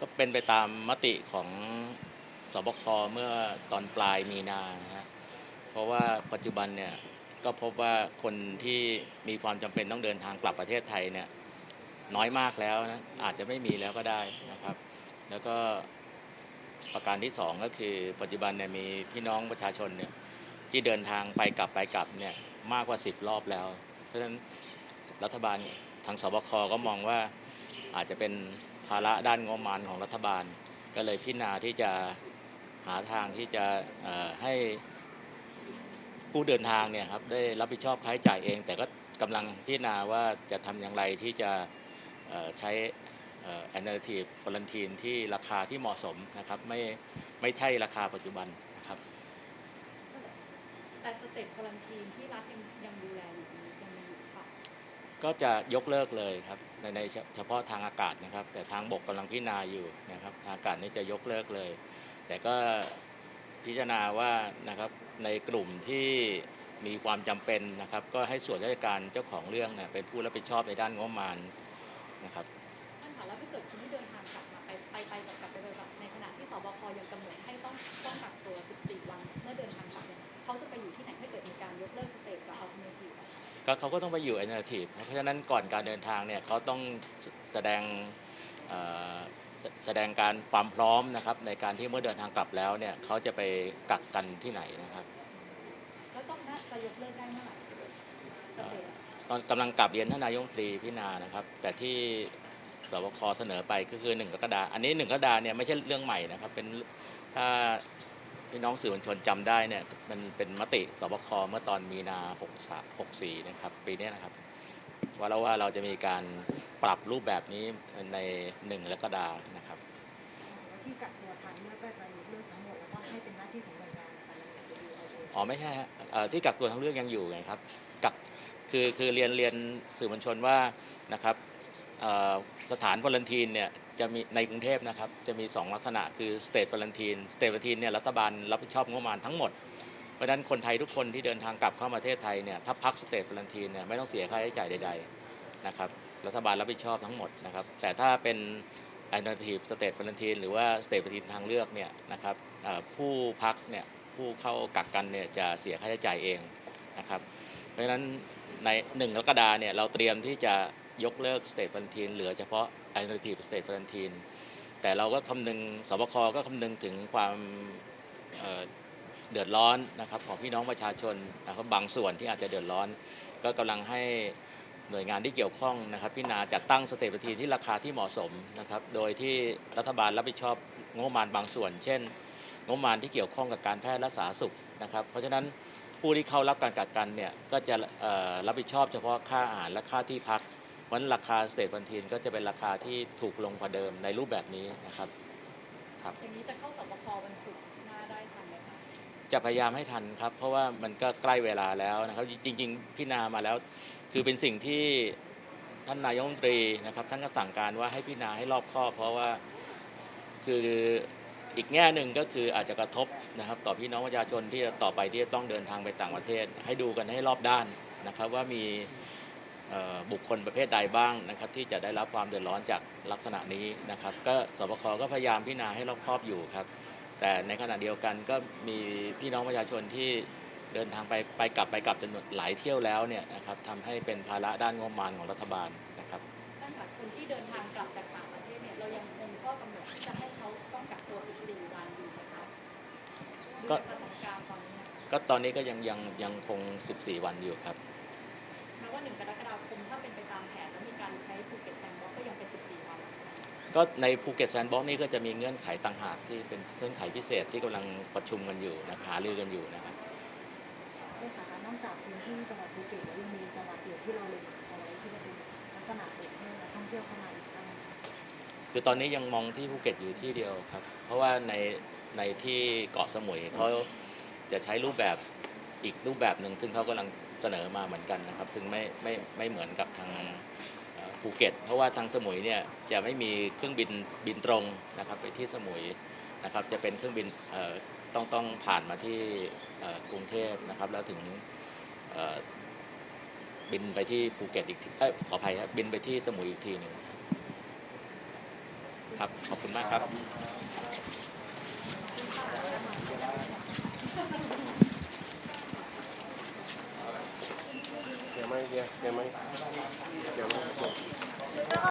ก็เป็นไปตามมติของสบคเมื่อตอนปลายมีนานะฮะเพราะว่าปัจจุบันเนี่ยก็พบว่าคนที่มีความจำเป็นต้องเดินทางกลับประเทศไทยเนี่ยน้อยมากแล้วนะอาจจะไม่มีแล้วก็ได้นะครับ แล้วก็ ประการที่สองก็คือปัจจุบันเนี่ยมีพี่น้องประชาชนเนี่ยที่เดินทางไปกลับไปกลับเนี่ยมากกว่า 10 รอบแล้ว เพราะฉะนั้นรัฐบาลทางสบคก็มองว่าอาจจะเป็นภาระด้านงบประมาณของรัฐบาล ก็เลยพิจารณาที่จะหาทางที่จะให้ผู้เดินทางเนี่ยครับได้รับผิดชอบค่าใช้จ่ายเอง แต่ก็กำลังพิจารณาว่าจะทำอย่างไรที่จะใช้ แอนเนอร์ทีฟฟอลันทีนที่ราคาที่เหมาะสมนะครับไม่ไม่ใช่ราคาปัจจุบันนะครับ แต่สเต็ปควอลันทีนที่รัฐยังยังดูแลอยู่นี้ยังมีอยู่ค่ะก็จะยกเลิกเลยครับในในเฉเฉพาะทางอากาศนะครับ แต่ทางบกกำลังพิจารณาอยู่นะครับทางอากาศนี่จะยกเลิกเลย แต่ก็พิจารณาว่านะครับในกลุ่มที่มีความจำเป็นนะครับ ก็ให้ส่วนราชการเจ้าของเรื่องเนี่ยเป็นผู้รับผิดชอบในด้านงบประมาณนะครับท่านคะ แล้วถ้าเกิดคนที่เดินทางกลับมาไปไปไปกลับกลับไปไปกลับในขณะที่สบคยังกำหนดให้ต้องต้องกักตัว 14 วันเมื่อเดินทางกลับเนี่ยเขาจะไปอยู่ที่ไหนถ้าเกิดมีการยกเลิกสเต็ปกับอัลเทอร์เนทีฟก็เขาก็ต้องไปอยู่ a l t e r n a t i v e เพราะฉะนั้นก่อนการเดินทางเนี่ยเขาต้องแสดงเอ่อแสแสดงการความพร้อมนะครับในการที่เมื่อเดินทางกลับแล้วเนี่ยเขาจะไปกักกันที่ไหนนะครับแล้วต้องน่าจะยกเลิกได้เมื่อไหร่สเต็ปตอนกำลังกลับเรียนท่านนายกรัฐมนตรีพิจารณานะครับ แต่ที่ สบคเสนอไปก็คือ1กรกฎาคมอันนี้1กรกฎาคมเนี่ยไม่ใช่เรื่องใหม่นะครับเป็นถ้าพี่น้องสื่อมวลชนจำได้เนี่ยมันเป็นมติสบคเมื่อตอนมีนา63 64นะครับปีเนี้ยนะครับว่าเราว่าเราจะมีการปรับรูปแบบนี้ใน1กรกฎาคมนะครับที่กักตัวทันเนี่ยก็จะยกเลิกทั้งหมดแล้วก็ให้เป็นหน้าที่ของหน่วยงานนะคะจะดูเอาเองอ๋อไม่ใช่ฮะเอ่อที่กักตัวทั้งเรื่องยังอยู่ไงครับกัก คือคือเรียนเรียนสื่อมวลชนว่านะครับสถานวอลันทีนเนี่ยจะมีในกรุงเทพนะครับจะมี 2 ลักษณะคือสเตทวอลันทีนสเตทวอลันทีนเนี่ยรัฐบาลรับผิดชอบงบประมาณทั้งหมด เพราะฉะนั้นคนไทยทุกคนที่เดินทางกลับเข้ามาประเทศไทยเนี่ยถ้าพักสเตทวอลันทีนเนี่ยไม่ต้องเสียค่าใช้จ่ายใดๆนะครับรัฐบาลรับผิดชอบทั้งหมดนะครับแต่ถ้าเป็น alternative state quarantine หรือว่า state quarantine ทางเลือกเนี่ยนะครับผู้พักเนี่ยผู้เข้ากักกันเนี่ยจะเสียค่าใช้จ่ายเองนะครับ เพราะฉะนั้น ในหนึ่งกรกฎาเนี่ยเราเตรียมที่จะยกเลิก state quarantine เหลือเฉพาะ alternative state quarantine แต่เราก็คำนึงสบคก็คำนึงถึงความเเดือดร้อนนะครับของพี่น้องประชาชนนะครับบางส่วนที่อาจจะเดือดร้อน ก็กำลังให้หน่วยงานที่เกี่ยวข้องนะครับพิจารณาจัดตั้งสเตปทีที่ราคาที่เหมาะสมนะครับโดยที่รัฐบาลรับผิดชอบงบประมาณบางส่วน เช่น งบประมาณที่เกี่ยวข้องกับการแพทย์และสาธารณสุขนะครับเพราะฉะนั้น ผู้ที่เข้ารับการกักกันเนี่ยก็จะเอ่อรับผิดชอบเฉพาะค่าอาหารและค่าที่พักเพราะฉะนั้นราคาสเตทพันทีนก็จะเป็นราคาที่ถูกลงกว่าเดิมในรูปแบบนี้นะครับอย่างนี้จะเข้าสบควันศุกร์หน้าได้ทันไหมคะจะพยายามให้ทันครับ เพราะว่ามันก็ใกล้เวลาแล้วนะครับ จริง ๆพิจารณามาแล้ว คือเป็นสิ่งที่ท่านนายกรัฐมนตรีนะครับท่านก็สั่งการว่าให้พิจารณาให้รอบคอบเพราะว่าคือ อีกแง่หนึ่งก็คืออาจจะกระทบนะครับต่อพี่น้องประชาชนที่จะต่อไปที่จะต้องเดินทางไปต่างประเทศ ให้ดูกันให้รอบด้านนะครับ ว่ามีบุคคลประเภทใดบ้างนะครับ ที่จะได้รับความเดือดร้อนจากลักษณะนี้นะครับ ก็สบคก็พยายามพิจารณาให้รอบครอบอยู่ครับ แต่ในขณะเดียวกันก็มีพี่น้องประชาชนที่เดินทางไปไปกลับไปกลับจำนวนหลายเที่ยวแล้วเนี่ยนะครับทำให้เป็นภาระด้านงบประมาณของรัฐบาล ตอนนี้ก็ยังยังยังคง 14 วันอยู่ครับแม้ว่า1กรกฎาคมถ้าเป็นไปตามแผนแล้วมีการใช้ภูเก็ตแซนด์บ็อกซ์ก็ยังเป็น 14 วัน ก็ในภูเก็ตแซนด์บ็อกซ์นี่ก็จะมีเงื่อนไขต่างหากที่เป็นเงื่อนไขพิเศษที่กำลังประชุมกันอยู่นะครับหารือกันอยู่นะครับได้ค่ะนอกจากพื้นที่จังหวัดภูเก็ตแล้วยังมีจังหวัดอื่นที่เราเล็งเอาไว้ที่จะเป็นลักษณะเปิดให้นักท่องเที่ยวเข้ามาอีกบ้างไหมคะคือตอนนี้ยังมองที่ภูเก็ตอยู่ที่เดียวครับ เพราะว่าในในที่เกาะสมุยเขา จะใช้รูปแบบอีกรูปแบบหนึ่งซึ่งเขากำลังเสนอมาเหมือนกันนะครับ ซึ่งไม่ไม่ไม่เหมือนกับทางภูเก็ต เพราะว่าทางสมุยเนี่ยจะไม่มีเครื่องบินบินตรงนะครับไปที่สมุยนะครับจะเป็นเครื่องบินเอ่อต้องต้องผ่านมาที่กรุงเทพนะครับ แล้วถึงเอ่อบินไปที่ภูเก็ตอีกทีเอ้ยขออภัยครับบินไปที่สมุยอีกทีหนึ่งครับขอบคุณมากครับ